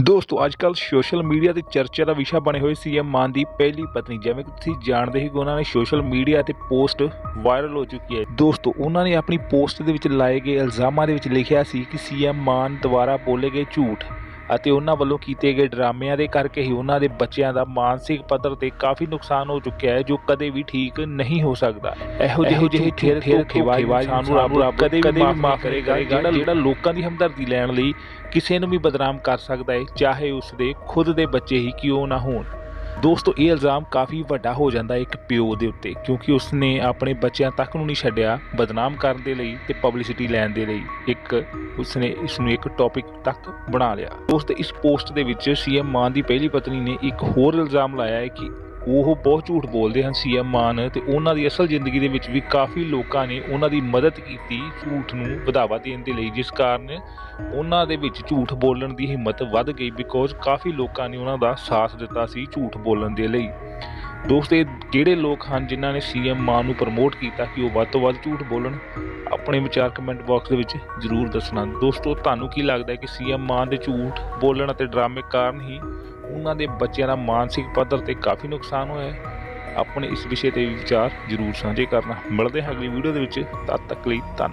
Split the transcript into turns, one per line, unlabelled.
ਦੋਸਤੋ ਅੱਜ ਅੱਜਕੱਲ ਸੋਸ਼ਲ ਮੀਡੀਆ ਤੇ ਚਰਚਾ ਦਾ ਵਿਸ਼ਾ ਬਣੇ ਹੋਏ ਸੀਐਮ ਮਾਨ ਦੀ ਪਹਿਲੀ ਪਤਨੀ, ਜਿਵੇਂ ਕਿ ਤੁਸੀਂ ਜਾਣਦੇ ਹੀ ਕਿ ਉਹਨਾਂ ਨੇ ਸੋਸ਼ਲ ਮੀਡੀਆ ਤੇ ਪੋਸਟ ਵਾਇਰਲ ਹੋ ਚੁੱਕੀ ਹੈ। ਦੋਸਤੋ, ਉਹਨਾਂ ਨੇ ਆਪਣੀ ਪੋਸਟ ਦੇ ਵਿੱਚ ਲਾਏ ਗਏ ਇਲਜ਼ਾਮਾਂ ਦੇ ਵਿੱਚ ਲਿਖਿਆ ਸੀ ਕਿ ਸੀਐਮ ਮਾਨ ਦੁਆਰਾ ਬੋਲੇ ਗਏ ਝੂਠ। ਅਤੇ ਉਹਨਾਂ ਵੱਲੋਂ ਕੀਤੇ ਗਏ ਡਰਾਮਿਆਂ ਦੇ ਕਰਕੇ ਹੀ ਉਹਨਾਂ ਦੇ ਬੱਚਿਆਂ ਦਾ ਮਾਨਸਿਕ ਪੱਧਰ ਤੇ ਕਾਫੀ ਨੁਕਸਾਨ ਹੋ ਚੁੱਕਿਆ ਹੈ ਜੋ ਕਦੇ ਵੀ ਠੀਕ ਨਹੀਂ ਹੋ ਸਕਦਾ। ਇਹੋ ਜਿਹੇ ਜਿਹੇ ਠੇਰ ਠੇਰ ਖੇਵਾਜ ਸਾਨੂੰ ਰੱਬ ਕਦੇ ਵੀ ਮਾਫ ਕਰੇਗਾ ਜਿਹੜਾ ਜਿਹੜਾ ਲੋਕਾਂ ਦੀ ਹਮਦਰਦੀ ਲੈਣ ਲਈ ਕਿਸੇ ਨੂੰ ਵੀ ਬਦਨਾਮ ਕਰ ਸਕਦਾ ਹੈ ਚਾਹੇ ਉਸ ਦੇ ਖੁਦ ਦੇ ਬੱਚੇ ਹੀ ਕਿਉਂ ਨਾ ਹੋਣ। ਦੋਸਤੋ, ਇਹ ਇਲਜ਼ਾਮ ਕਾਫੀ ਵੱਡਾ ਹੋ ਜਾਂਦਾ ਇੱਕ ਪਿਓ ਦੇ ਉੱਤੇ, ਕਿਉਂਕਿ ਉਸਨੇ ਆਪਣੇ ਬੱਚਿਆਂ ਤੱਕ ਨੂੰ ਨਹੀਂ ਛੱਡਿਆ ਬਦਨਾਮ ਕਰਨ ਦੇ ਲਈ ਤੇ ਪਬਲਿਸਿਟੀ ਲੈਣ ਦੇ ਲਈ ਇੱਕ, ਉਸਨੇ ਇਸ ਨੂੰ ਇੱਕ ਟੌਪਿਕ ਤੱਕ ਬਣਾ ਲਿਆ। ਦੋਸਤ, ਇਸ ਪੋਸਟ ਦੇ ਵਿੱਚ ਸੀਐਮ ਮਾਨ ਦੀ ਪਹਿਲੀ ਪਤਨੀ ਨੇ ਇੱਕ ਹੋਰ ਇਲਜ਼ਾਮ ਲਾਇਆ ਹੈ ਕਿ ਉਹ ਬਹੁਤ ਝੂਠ ਬੋਲਦੇ ਹਨ ਸੀਐਮ ਮਾਨ ਤੇ ਉਹਨਾਂ ਦੀ ਅਸਲ ਜ਼ਿੰਦਗੀ ਦੇ ਵਿੱਚ ਵੀ ਕਾਫੀ ਲੋਕਾਂ ਨੇ ਉਹਨਾਂ ਦੀ ਮਦਦ ਕੀਤੀ ਝੂਠ ਨੂੰ ਵਧਾਵਾ ਦੇਣ ਦੇ ਲਈ, ਜਿਸ ਕਾਰਨ ਉਹਨਾਂ ਦੇ ਵਿੱਚ ਝੂਠ ਬੋਲਣ ਦੀ ਹਿੰਮਤ ਵੱਧ ਗਈ ਬਿਕੋਜ਼ ਕਾਫੀ ਲੋਕਾਂ ਨੇ ਉਹਨਾਂ ਦਾ ਸਾਥ ਦਿੱਤਾ ਸੀ ਝੂਠ ਬੋਲਣ ਦੇ ਲਈ। ਦੋਸਤ, ਇਹ ਕਿਹੜੇ ਲੋਕ ਹਨ ਜਿਨ੍ਹਾਂ ਨੇ ਸੀਐਮ ਮਾਨ ਨੂੰ ਪ੍ਰਮੋਟ ਕੀਤਾ ਕਿ ਉਹ ਵੱਧ ਤੋਂ ਵੱਧ ਝੂਠ ਬੋਲਣ, ਆਪਣੇ ਵਿਚਾਰ ਕਮੈਂਟ ਬਾਕਸ ਦੇ ਵਿੱਚ ਜਰੂਰ ਦੱਸਣਾ। ਦੋਸਤੋ, ਤੁਹਾਨੂੰ ਕੀ ਲੱਗਦਾ ਹੈ ਕਿ ਸੀਐਮ ਮਾਨ ਦੇ ਝੂਠ ਬੋਲਣ ਅਤੇ ਡਰਾਮੇ ਕਾਰਨ ਹੀ ਉਹਨਾਂ ਦੇ ਬੱਚਿਆਂ ਦਾ ਮਾਨਸਿਕ ਪੱਧਰ ਤੇ ਕਾਫੀ ਨੁਕਸਾਨ ਹੋਇਆ ਹੈ। ਆਪਣੇ ਇਸ ਵਿਸ਼ੇ ਤੇ ਵਿਚਾਰ ਜਰੂਰ ਸਾਂਝੇ ਕਰਨਾ। ਮਿਲਦੇ ਹਾਂ ਅਗਲੀ ਵੀਡੀਓ ਦੇ ਵਿੱਚ। ਤਦ ਤੱਕ ਲਈ ਧੰਨਵਾਦ।